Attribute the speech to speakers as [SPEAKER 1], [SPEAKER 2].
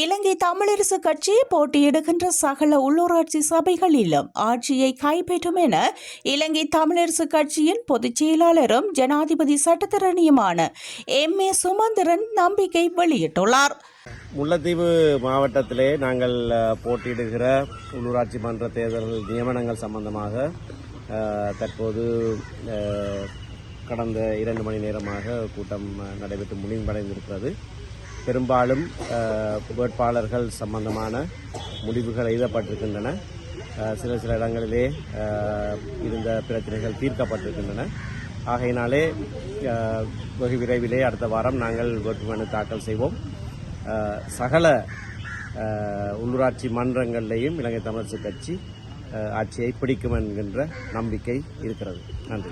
[SPEAKER 1] இலங்கை தமிழரசு கட்சி போட்டியிடுகின்ற சகல உள்ளூராட்சி சபைகளிலும் ஆட்சியை கைப்பற்றும் என இலங்கை தமிழரசு கட்சியின் பொதுச் செயலாளரும் ஜனாதிபதி சட்டத்தரணியுமான எம். ஏ. சுமந்திரன் நம்பிக்கை வெளியிட்டுள்ளார்.
[SPEAKER 2] முல்லைத்தீவு மாவட்டத்திலே நாங்கள் போட்டியிடுகிற உள்ளூராட்சி மன்ற தேர்தல் நியமனங்கள் சம்பந்தமாக தற்போது கடந்த இரண்டு மணி நேரமாக கூட்டம் நடைபெற்று முடிவடைந்திருக்கிறது. பெரும்பாலும் வேட்பாளர்கள் சம்பந்தமான முடிவுகள் எழுதப்பட்டிருக்கின்றன. சில சில இடங்களிலே இருந்த பிரச்சனைகள் தீர்க்கப்பட்டிருக்கின்றன. ஆகையினாலே வெகு விரைவிலே அடுத்த வாரம் நாங்கள் வேட்புமனு தாக்கல் செய்வோம். சகல உள்ளூராட்சி மன்றங்களிலேயும் இலங்கை தமிழரசு கட்சி ஆட்சியை பிடிக்கும் என்கின்ற நம்பிக்கை இருக்கிறது. நன்றி.